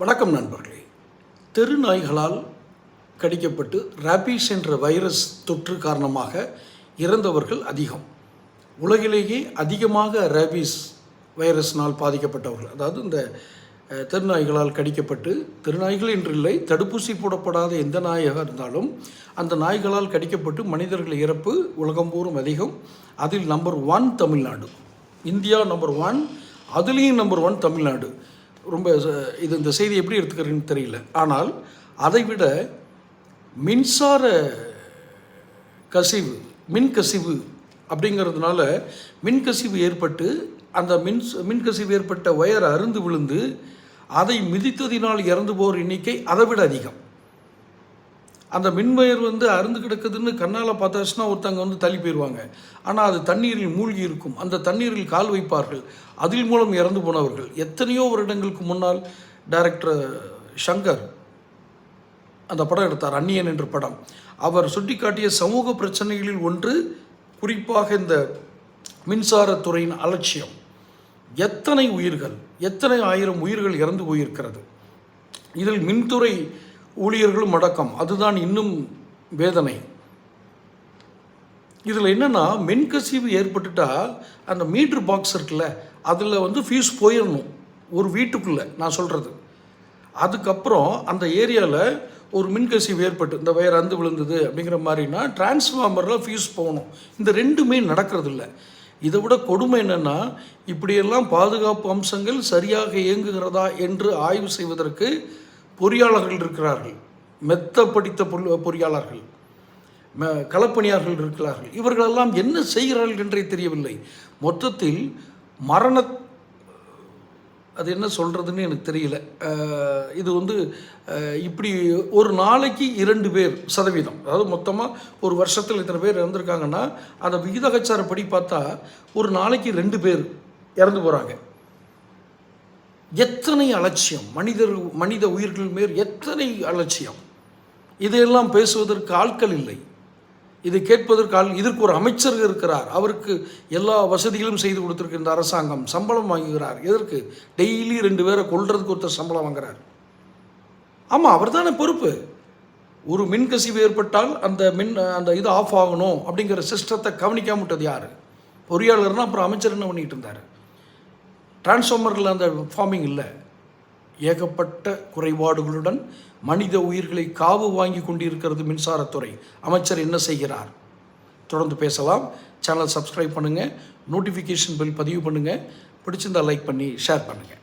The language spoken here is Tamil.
வணக்கம் நண்பர்களே. தெரு நாய்களால் கடிக்கப்பட்டு ராபிஸ் என்ற வைரஸ் தொற்று காரணமாக இறந்தவர்கள் அதிகம். உலகிலேயே அதிகமாக ராபிஸ் வைரஸ்னால் பாதிக்கப்பட்டவர்கள். அதாவது இந்த தெருநாய்களால் கடிக்கப்பட்டு தெருநாய்கள் என்றில்லை தடுப்பூசி போடப்படாத எந்த நாயாக இருந்தாலும் அந்த நாய்களால் கடிக்கப்பட்டு மனிதர்கள் இறப்பு உலகம்பூரும் அதிகம். அதில் number one Tamil Nadu. India number one அதுலேயும் நம்பர் ஒன் தமிழ்நாடு. ரொம்ப இது இந்த செய்தி எப்படி எடுத்துக்கிறேன்னு தெரியல. ஆனால் அதைவிட மின்சார கசிவு மின் கசிவு அப்படிங்கிறதுனால மின்கசிவு ஏற்பட்டு அந்த மின் மின் கசிவு ஏற்பட்ட ஒயர் அருந்து விழுந்து அதை மிதித்ததினால் இறந்து போகிற எண்ணிக்கை அதை விட அதிகம். அந்த மின்வயர் வந்து அருந்து கிடக்குதுன்னு கண்ணால் பார்த்தாச்சுன்னா ஒருத்தங்க வந்து தள்ளி போயிடுவாங்க ஆனால் அது தண்ணீரில் மூழ்கி இருக்கும். அந்த தண்ணீரில் கால் வைப்பார்கள். அதில் மூலம் இறந்து போனவர்கள். எத்தனையோ வருடங்களுக்கு முன்னால் டைரக்டர் ஷங்கர் அந்த படம் எடுத்தார். அந்நியன் என்ற படம். அவர் சுட்டிக்காட்டிய சமூக பிரச்சனைகளில் ஒன்று குறிப்பாக இந்த மின்சாரத்துறையின் அலட்சியம். எத்தனை உயிர்கள் எத்தனை ஆயிரம் உயிர்கள் இறந்து போயிருக்கிறது? இதில் மின்துறை ஊழியர்களும் அடக்கம். அதுதான் இன்னும் வேதனை. இதில் என்னென்னா மின்கசிவு ஏற்பட்டுட்டா அந்த மீட்ரு பாக்ஸ் இருக்குல்ல அதில் வந்து ஃபியூஸ் போயிடணும் ஒரு வீட்டுக்குள்ளே நான் சொல்கிறது அதுக்கப்புறம் அந்த ஏரியாவில் ஒரு மின்கசிவு ஏற்பட்டு இந்த வயர் அந்து விழுந்தது அப்படிங்கிற மாதிரினா டிரான்ஸ்ஃபார்மரில் ஃபியூஸ் போகணும். இந்த ரெண்டுமே நடக்கிறதில்ல. இதை விட கொடுமை என்னென்னா இப்படியெல்லாம் பாதுகாப்பு அம்சங்கள் சரியாக இயங்குகிறதா என்று ஆய்வு செய்வதற்கு பொறியாளர்கள் இருக்கிறார்கள். மெத்த படித்த பொறியாளர்கள். களப்பணியார்கள் இருக்கிறார்கள். இவர்களெல்லாம் என்ன செய்கிறார்கள் என்றே தெரியவில்லை. மொத்தத்தில் மரண அது என்ன சொல்கிறதுன்னு எனக்கு தெரியல. இது வந்து இப்படி ஒரு நாளைக்கு இரண்டு பேர் சதவீதம். அதாவது மொத்தமாக ஒரு வருஷத்தில் இத்தனை பேர் இறந்துருக்காங்கன்னா அந்த விகிதகச்சாரப்படி பார்த்தா ஒரு நாளைக்கு ரெண்டு பேர் இறந்து போகிறாங்க எத்தனை அலட்சியம்? மனிதர் மனித உயிர்கள் மேல் எத்தனை அலட்சியம்? இதையெல்லாம் பேசுவதற்கு ஆட்கள் இல்லை. இதை கேட்பதற்கு ஆள் இதற்கு ஒரு அமைச்சர் இருக்கிறார். அவருக்கு எல்லா வசதிகளும் செய்து கொடுத்துருக்கின்ற அரசாங்கம் சம்பளம் வாங்குகிறார். எதற்கு? டெய்லி ரெண்டு பேரை கொள்றதுக்கு ஒருத்தர் சம்பளம் வாங்குறார். ஆமாம் அவர் தானே பொறுப்பு. ஒரு மின் கசிவு ஏற்பட்டால் அந்த மின் அந்த இது ஆஃப் ஆகணும் அப்படிங்கிற சிஸ்டத்தை கவனிக்காம விட்டது யார்? பொறியாளர்னா அப்புறம் அமைச்சர் என்ன பண்ணிட்டு இருந்தார்? டிரான்ஸ்ஃபார்மரில் அந்த ஃபார்மிங் இல்லை. ஏகப்பட்ட குறைபாடுகளுடன் மனித உயிர்களை காவு வாங்கி கொண்டிருக்கிறது மின்சாரத்துறை. அமைச்சர் என்ன செய்கிறார்? தொடர்ந்து பேசலாம். சேனல் சப்ஸ்கிரைப் பண்ணுங்கள் நோட்டிஃபிகேஷன் பில் பதிவு பண்ணுங்கள் பிடிச்சிருந்தா லைக் பண்ணி ஷேர் பண்ணுங்கள்